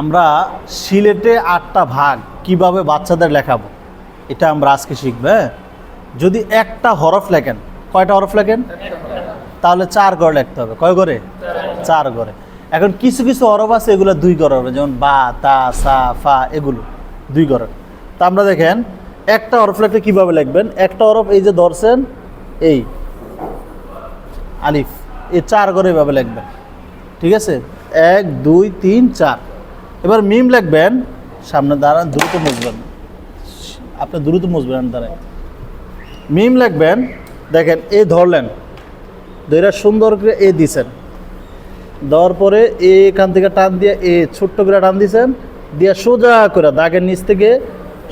আমরা সিলেটে আটটা ভাগ কীভাবে বাচ্চাদের লেখাবো? এটা আমরা আজকে শিখব হ্যাঁ? যদি একটা হরফ লেখেন, কয়টা হরফ লেখেন? তাহলে চার গড় লিখতে হবে। কয় করে চার গড়ে। এখন কিছু কিছু হরফ আছে, এগুলো দুই গড় হবে, যেমন বা, তা, সা, ফা, এগুলো দুই গড়ের তা আমরা দেখেন, একটা হরফ লিখলে কীভাবে লিখবেন? একটা হরফ এই যে ধরছেন, এই, আলিফ, এই চার গড়ে এভাবে লিখবেন। ঠিক আছে? এক, দুই, তিন, চার। এবার মিম লিখবেন, সামনে দাঁড়ান, দ্রুত মুছবেন। আপনি দ্রুত মুছবেন দাঁড়ায় মিম লিখবেন, দেখেন, এ ধরলেন। দইরা সুন্দর করে এ দিছেন। দেওয়ার পরে এ এখান থেকে টান দিয়ে এ ছোট্ট করে টান দিছেন, দিয়ে সোজা করে দাগের নিচ থেকে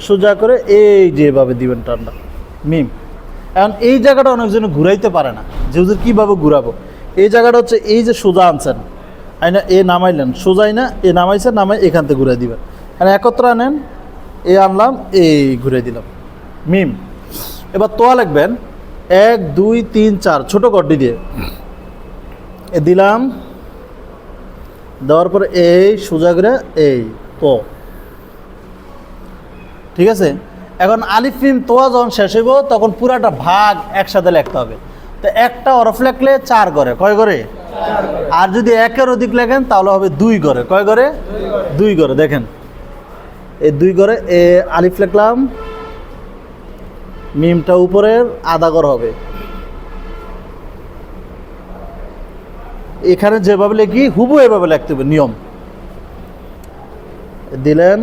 সোজা করে এই যেভাবে দিবেন টানটা। মিম, এখন এই জায়গাটা অনেকজন ঘুরাইতে পারে না। যে কীভাবে ঘুরাবো? এই জায়গাটা হচ্ছে এই যে সোজা আনছেন। আইনা এ নামাইলেন। সোজাই না, এ নামাইছে, নামাই এখান থেকে ঘুরে দিবেন মানে একত্র আনেন, এ আনলাম, এই ঘুরে দিলাম। মিম, এবার তোয়া লিখবেন, এক, দুই, তিন, চার, ছোটো গড্ডি দিয়ে। এ দিলাম, দেওয়ার পরে এই, সোজা করে এই তো ঠিক আছে? এখন আলিফ, মিম, তোয়া যখন শেষ হইব, তখন পুরাটা ভাগ একসাথে লিখতে হবে। তো একটা অরফ লেখলে চার করে। কয় করে? আর যদি একের অধিক লেখেন, তাহলে হবে দুই করে কয় করে দুই করে দেখেন। এই দুই করে এ আলিফ লেখলাম, মিমটা উপরের, আধা ঘর হবে। এখানে যেভাবে লিখি হুবু এভাবে লিখতে হবে, নিয়ম। দিলেন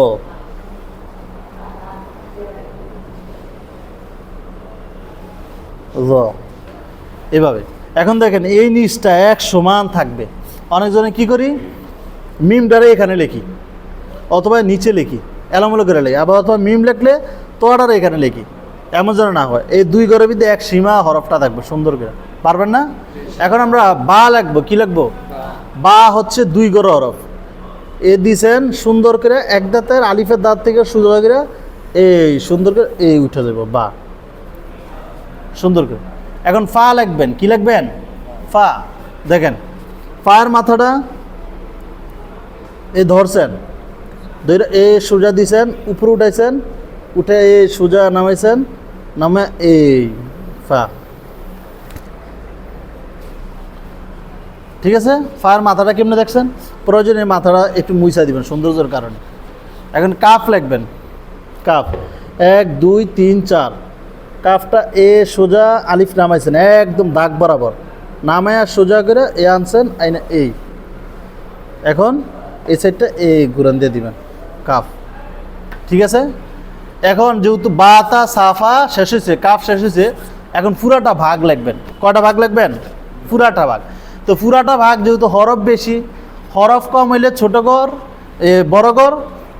ও র এভাবে। এখন দেখেন, এই নিচটা এক সমান থাকবে। অনেকজনে কি করি? মিমটারে এখানে লিখি, অথবা নিচে লিখি, এলামুলো করে লিখি, আবার অথবা মিম লিখলে তোয়াটারে এখানে লিখি। এমন যেন না হয়। এই দুই ঘরের ভিতরে এক সীমা হরফটা থাকবে, সুন্দর করে। পারবেন না? এখন আমরা বা লাগবো কি লাগবো বা হচ্ছে দুই গড় হরফ। এ দিছেন সুন্দর করে, এক দাঁতের আলিফের দাঁত থেকে সুন্দর করে, এই সুন্দর করে, এই উঠে দেবো বা। সুন্দর করে। এখন ফা লিখবেন কি লিখবেন ফা। দেখেন ফায়ের মাথাটা এই ধরছেন ধরে এ সোজা দিছেন, উপরে উঠাইছেন, উঠে এ সোজা নামাইছেন, নামে এই ফা। ঠিক আছে? ফায়ার মাথাটা কেমনে দেখছেন? প্রয়োজনে মাথাটা একটু মুইসা দিবেন, সৌন্দর্যের কারণে। এখন কাফ লিখবেন কাফ। এক, দুই, তিন, চার। কাফটা এ সোজা আলিফ নামাইছেন, একদম দাগ বরাবর। নামায়া সোজা করে এ আনছেন, আইনা এই। এখন এই সাইডটা এ গুরান দিয়ে দিবেন, কাফ। ঠিক আছে? এখন যেহেতু বাতা সাফা শেষ হয়েছে, কাফ শেষ হয়েছে, এখন পুরাটা ভাগ লাগবেন। কটা ভাগ লাগবেন? পুরাটা ভাগ। তো পুরাটা ভাগ যেহেতু হরফ বেশি, হরফ কম হইলে ছোট গর এ বড় গর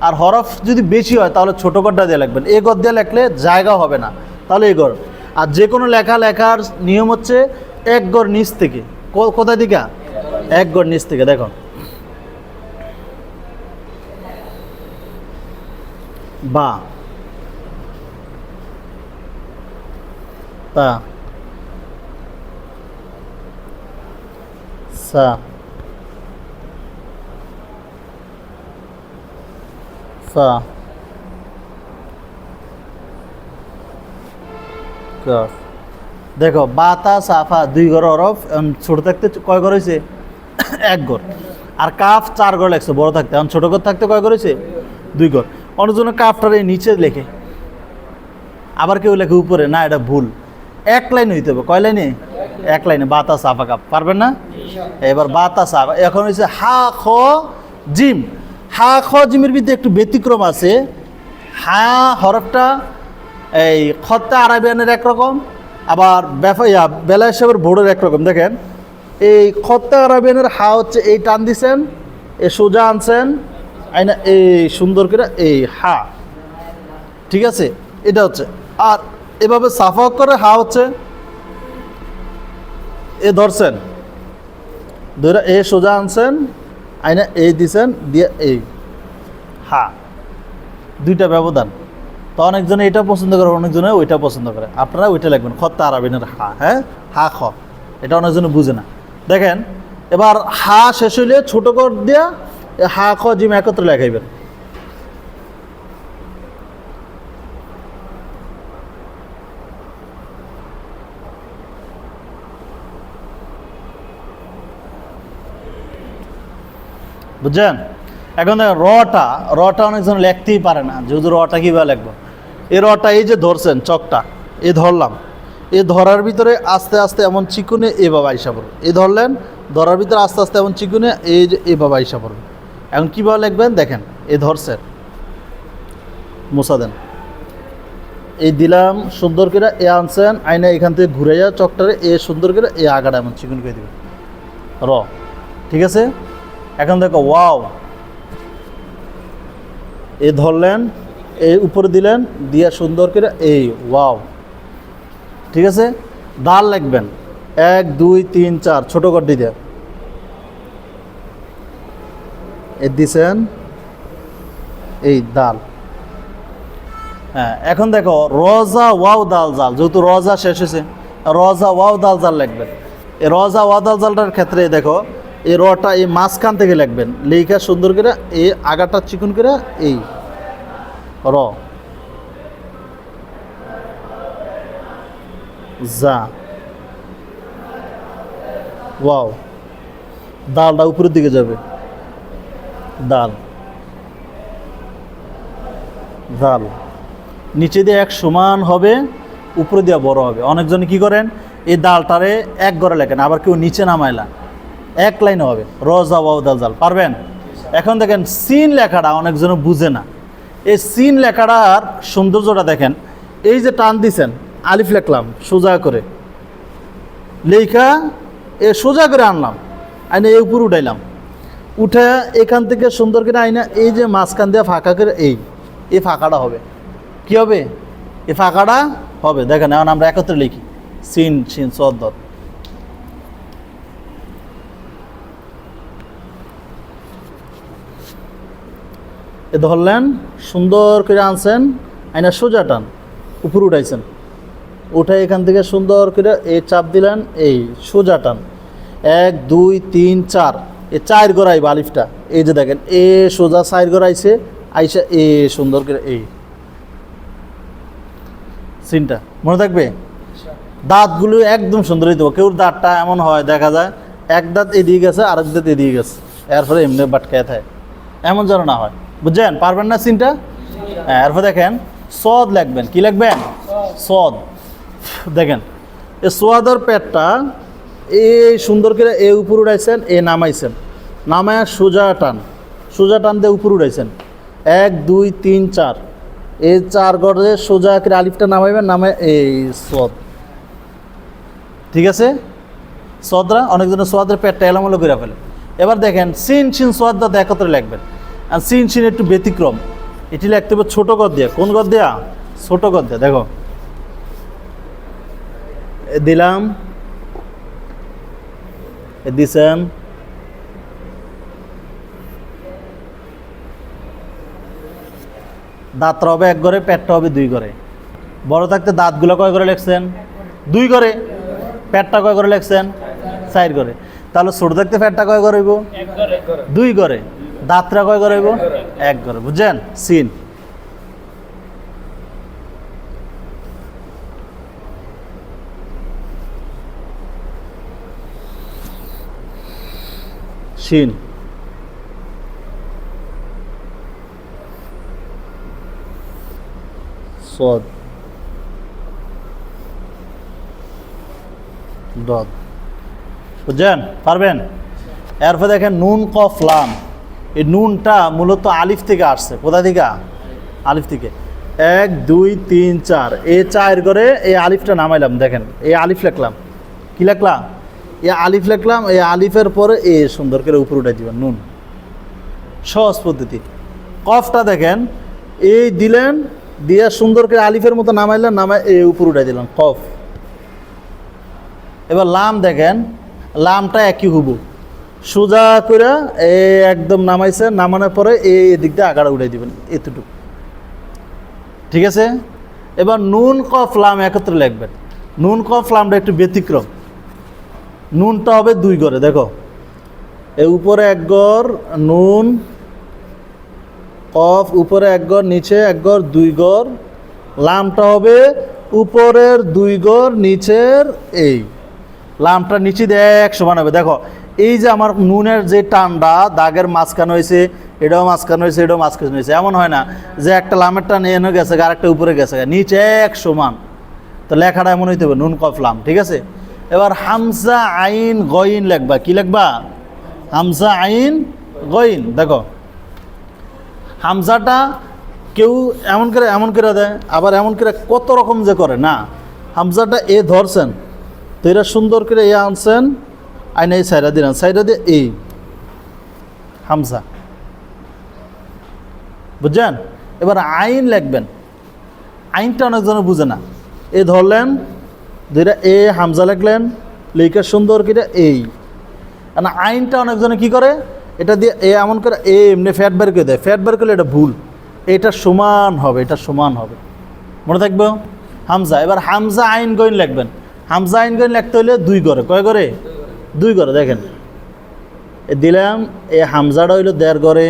আর হরফ যদি বেশি হয় তাহলে ছোট গরটা দিয়ে লাগবেন। এ গর দিয়ে লাগলে জায়গা হবে না। তাহলে এই গর আর যে কোনো লেখা লেখার নিয়ম হচ্ছে এক গড় নিচ থেকে। কোথায় দিকে? এক গড় নিচ থেকে, দেখো। বা। তা। সা। ফা দেখো, বাতা সাফা দুই ঘর এখন ছোট থাকতে কয় ঘর হয়েছে এক ঘর। আর কাফ চার ঘর লাগছে, বড় থাকতে। এখন ছোট ঘর থাকতে কয় ঘর হয়েছে দুই ঘর। অনেকজন কাফটার এই নিচে লেখে। আবার কেউ লেখে উপরে, না, এটা ভুল। এক লাইন হইতে হবে। কয় লাইনে? এক লাইনে। বাতা সাফা কাপ পারবেন না? এবার বাতা সাফা এখন হচ্ছে হা, খ, জিম। হা, খ, জিমের ভিতরে একটু ব্যতিক্রম আছে। হা, হরফটা এই খত্তা আরাবিয়ানের একরকম আবার ইয়া, বেলা হিসাবের ভোরের একরকম দেখেন, এই খত্তা আরাবিয়ানের হা হচ্ছে এই টান দিছেন এ সোজা আনছেন আইনা এই সুন্দর করে এই হা। ঠিক আছে? এটা হচ্ছে। আর এভাবে সাফা করে হা হচ্ছে। এ ধরছেন। ধরে এ সোজা আনছেন আইনা এই দিছেন, দিয়ে এই হা। দুইটা ব্যবধান। তো অনেকজনে এটা পছন্দ করে, অনেকজনে ওইটা পছন্দ করে। আপনারা ওইটা লিখবেন খত্তা আরাবিনের হা হ্যাঁ? হা, খ। এটা অনেকজনে বুঝে না। দেখেন, এবার হা শেষ হইলে ছোট কর দিয়া হা, খ, জিম একত্রে লেখাইবেন। বুঝছেন? এখন রটা রটা অনেকজন লিখতেই পারে না যেহেতু রটা কীভাবে লিখব? এই রটা এই যে ধরছেন চকটা, এ ধরলাম। এ ধরার ভিতরে আস্তে আস্তে এমন চিকুনে এভাবে আইসা পড়বে। এ ধরলেন, ধরার ভিতরে আস্তে আস্তে এমন চিকুনে এই যে এভাবে আইসা পড়বে। এখন কীভাবে লিখবেন? দেখেন, এ ধরছেন মোসা দেন। এই দিলাম, সুন্দর করে এ আনছেন আইনা এখান থেকে ঘুরে যা, চকটারে এ সুন্দর করে এ আগাটা এমন চিকুন করে দিবেন। র, ঠিক আছে? এখন দেখো, ওয়াও! এ ধরলেন এই উপরে দিলেন, দিয়া সুন্দর করে এই, ওয়াও। ঠিক আছে? দাল লিখবেন এক, দুই, তিন, চার, ছোটো কর দিয়ে। এ দিছেন এই দাল হ্যাঁ এখন দেখো, রজা ওয়াও দাল জাল, যেহেতু রজা শেষ হয়েছে, রজা ওয়াও দাল জাল লিখবেন এই রজা ওয়াও দাল জালটার ক্ষেত্রে দেখো এই রটা এই মাঝখান থেকে লাগবেন। লেখা সুন্দর করে এই আগাটা চিকন করে এই র। যা। ওয়াও। দালটা উপরের দিকে যাবে। ডাল ডাল নিচে দিয়ে এক সমান হবে, উপরে দিয়ে বড় হবে। অনেকজন কি করেন? এই ডালটারে এক ঘরে লেখেন, আবার কেউ নিচে নামাইলা এক লাইনে হবে। রজা ওয়াও দাল জাল পারবেন? এখন দেখেন, সিন লেখাটা অনেকজন বুঝে না। এই সিন লেখাটার সৌন্দর্যটা দেখেন, এই যে টান দিছেন, আলিফ লেখলাম, সোজা করে। লেখা, এ সোজা করে আনলাম, আইনে এই উপর উঠাইলাম। উঠে এখান থেকে সুন্দর করে আইনা এই যে মাঝখান দিয়ে ফাঁকা করে এই এই ফাঁকাটা হবে। কি হবে? এই ফাঁকাটা হবে। দেখেন, এখন আমরা একত্রে লিখি। সিন সিন সদ্দর এ ধরলেন, সুন্দর করে আনছেন, আইনা সোজা টান, উপর উঠাইছেন। উঠে এখান থেকে সুন্দর করে এই চাপ দিলেন, এই সোজা টান। এক, দুই, তিন, চার, এ চার গড়াইব আলিফটা। এই যে দেখেন, এ সোজা চার গড়াইছে, আইসা এ সুন্দর করে এই সিনটা। মনে থাকবে? দাঁতগুলো একদম সুন্দর হইতে কেউ দাঁতটা এমন হয়, দেখা যায়, এক দাঁত এদিকে গেছে, আরেক দাঁত এদিকে গেছে। এরপরে এমনি বাটকায় থাকে। এমন যেন না হয়। বুঝছেন? পারবেন না সিনটা? হ্যাঁ এরপর দেখেন সদ লাগবেন। কি লাগবেন? সদ দেখেন, এ সোয়াদর পেটটা এই সুন্দর করে এ উপর উঠাইছেন এ নামাইছেন। নামায় সোজা টান। সোজা টান দিয়ে উপর উঠাইছেন এক, দুই, তিন, চার। এই চার গড়ে সোজা করে আলিফটা নামাইবেন, নামায় এই সদ ঠিক আছে? সদরা অনেকজনের সোয়াদের পেটটা এলোমেলো করে ফেলে। এবার দেখেন, সিন সিন সোয়াদটা একত্রে লিখবেন আর সিন সিন একটু ব্যতিক্রম। এটি লিখতে হবে ছোটো গদ দিয়ে কোন গদ দেয়া ছোটো গদ দিয়ে দেখো দিলাম। দিছেন। দাঁতটা হবে এক ঘরে পেটটা হবে দুই ঘরে। বড় থাকতে দাঁতগুলো কয় করে লেখছেন? দুই ঘরে। পেটটা কয় করে লেখছেন? চার ঘরে। তাহলে ছোট থাকতে পেটটা কয় করে দুই ঘরে। দাঁতটা কয় করে হইব? এক ঘরে। বুঝছেন? সিন। সদ। বুঝছেন? পারবেন? এরপর দেখেন নুন কফ লাম এই নুনটা মূলত আলিফ থেকে আসছে। কোথা থেকে? আলিফ থেকে। এক, দুই, তিন, চার। এ চার করে এই আলিফটা নামাইলাম, দেখেন। এই আলিফ লেখলাম। কি লিখলাম? এ আলিফ লিখলাম এই আলিফের পরে এ সুন্দর করে উপর উঠে দিবেন, নুন। সহজ পদ্ধতি। কফটা দেখেন, এই দিলেন, দিয়ে সুন্দর করে আলিফের মতো নামাইলেন নামায় এ উপর উঠে দিলাম কফ। এবার লাম দেখেন, লামটা একই হুবু সোজা করে এ একদম নামাইছে, নামানোর পরে এই এদিক দিয়ে আগাড়া উঠাই দিবেন, এতটুকু। ঠিক আছে? এবার নুন, কফ, লাম একত্রে লিখবেন। নুন, কফ, লামটা একটু ব্যতিক্রম। নুনটা হবে দুই গড়ে, দেখো। এ উপরে এক গড়, নুন, কফ, উপরে এক গড়, নিচে এক গড়, দুই গড়। লামটা হবে উপরের দুই গড়, নিচের এই। লামটা নিচে দিয়ে এক সমান হবে দেখো। এই যে আমার নুনের যে টানটা, দাগের মাঝখানে হয়েছে এটাও মাঝখানে হয়েছে এটাও মাঝখানে হয়েছে এমন হয় না যে একটা লামের টান এনে গেছে আর একটা উপরে গেছে নিচে এক সমান। তো লেখাটা এমন হইতে হবে, নুন, কফ, লাম, ঠিক আছে? এবার হামসা আইন গইন লেখবা। কি লেখবা? হামসা আইন গইন। দেখো হামসাটা কেউ এমন করে এমন করে দেয়, আবার এমন করে কত রকম যে করে। না হামসাটা এ ধরছেন, তো এরা সুন্দর করে এ আনছেন আইন এই সাইডা দিলেন সাইডা দিয়ে এই হামসা বুঝছেন? এবার আইন লিখবেন। আইনটা অনেকজনে বুঝে না। এ ধরলেন দুইটা এ হামজা লিখলেন, লিখে সুন্দর করে এই। না আইনটা অনেকজনে কি করে? এটা দিয়ে এ এমন করে এ এমনি ফ্যাট বের করে দেয়। ফ্যাট বের করলে এটা ভুল। এটা সমান হবে, এটা সমান হবে। মনে থাকবে? হামজা। এবার হামজা আইন গইন লিখবেন। হামজা আইন গইন লিখতে হলে দুই করে। কয় করে? দুই করে, দেখেন। দিলাম, এ হামজাটা হইল দেড় করে,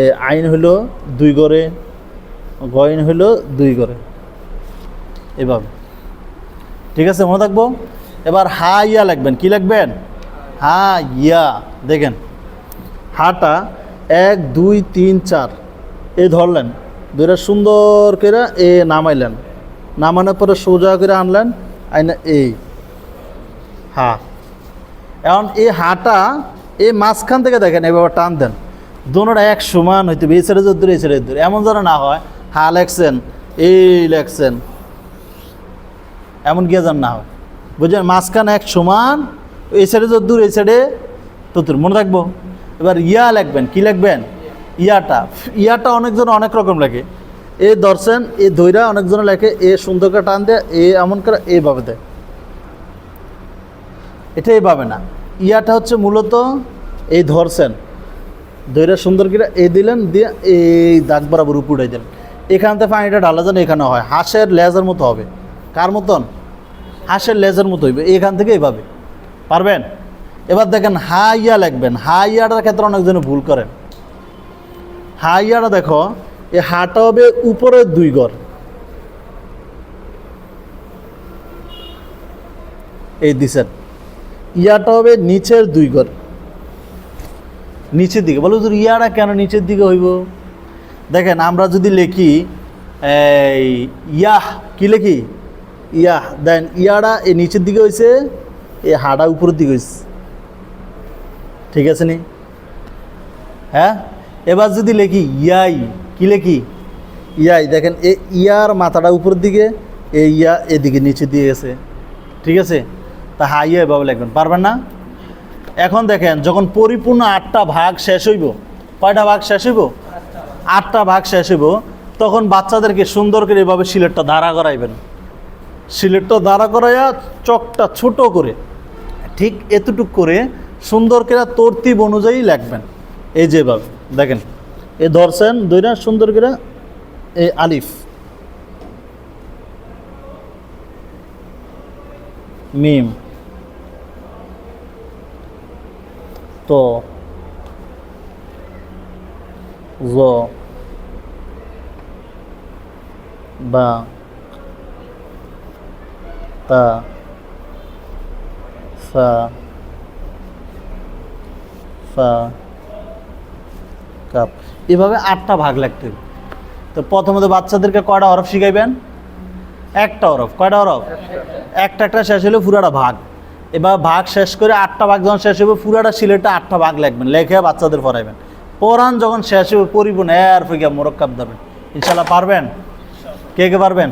এ আইন হইল দুই করে গইন হইল দুই করে। এভাবে। ঠিক আছে, মনে থাকব? এবার হা ইয়া লিখবেন কি লিখবেন হা ইয়া দেখেন, হাটা এক, দুই, তিন, চার। এ ধরলেন, দুইটা সুন্দর করে এ নামাইলেন। নামানোর পরে সোজা করে আনলেন। আইনা এই হা। এখন এই হাটা এই মাঝখান থেকে দেখেন এভাবে টান দেন। দোনোটা এক সমান হইতে হবে, এই ছেড়ে দূর, এই ছেড়ে দূরে। এমন যেন না হয়, হা লেখছেন, এই লেখছেন। এমন গিয়ে যেন না হয়। বুঝলেন? মাঝখানে এক সমান, এই সাইডে যত দূর, এই সাইডে ততুর মনে রাখব? এবার ইয়া লিখবেন, কি লিখবেন? ইয়াটা। ইয়াটা অনেকজন অনেক রকম লেখে। এ দর্শন এ দইরা অনেকজন লেখে, এ সুন্দর করে টান দেয় এ এমন করে এইভাবে দেয় এটা এইভাবে না। ইয়াটা হচ্ছে মূলত এই ধরছেন। দইরা সুন্দর করে এ দিলেন, দিয়ে এই দাগ বরাবর উপরে দিলেন। এখান থেকে পানিটা ঢালা যেন এখানে হয়। হাঁসের লেজের মতো হবে। কার মতন? হাঁসের লেজের মতো হইবে। এখান থেকে এইভাবে। পারবেন? এবার দেখেন হা ইয়া লিখবেন। হা ইয়াটার ক্ষেত্রে অনেকজনে ভুল করেন। হা ইয়াটা দেখো এই হাটা হবে উপরের দুই গড়। এই দিছেন। ইয়াটা হবে নিচের দুই গড়। নিচের দিকে। বলো হুজুর, ইয়াটা কেন নিচের দিকে হইব? দেখেন, আমরা যদি লিখি, এই ইয়াহ, কি লিখি? ইয়াহ। দেন, ইয়াটা এই নিচের দিকে হয়েছে এই হাড়া উপরের দিকে হয়েছে ঠিক আছে নি? হ্যাঁ? এবার যদি লিখি, ইয়াই। কি? লিখি ইয়াই, দেখেন, এ ইয়ার মাথাটা উপরের দিকে এই ইয়া এদিকে নিচে দিয়ে গেছে। ঠিক আছে? তা হা, ইয়া এভাবে লিখবেন, পারবেন না? এখন দেখেন, যখন পরিপূর্ণ আটটা ভাগ শেষ হইব, কয়টা ভাগ শেষ হইব? আটটা ভাগ শেষ হইব, তখন বাচ্চাদেরকে সুন্দর করে এভাবে সিলেটটা দাঁড়া করাইবেন। সিলেটটা দাঁড়া করাইয়া চকটা ছোট করে, ঠিক এতটুক করে সুন্দর করে তরতিব অনুযায়ী লিখবেন, এই যেভাবে দেখেন। এ ধরছেন দইরা সুন্দর করে এই আলিফ। মিম। তো জ। বা। তা। সা সা কাপ এভাবে আটটা ভাগ লাগতে। তো প্রথমত বাচ্চাদেরকে কয়টা হরফ শিখাইবেন? একটা হরফ। কয়টা হরফ? একটা একটা শেষ হলে পুরাটা ভাগ। এবার ভাগ শেষ করে আটটা ভাগ যখন শেষ হবে পুরাটা সিলেটটা আটটা ভাগ লাগবেন, লেখে বাচ্চাদের পড়াইবেন। পড়ান যখন শেষ হবে পরিপূর্ণ এর ফিকে মোরক্কাব দেবেন ইনশাল্লাহ পারবেন? কে কে পারবেন?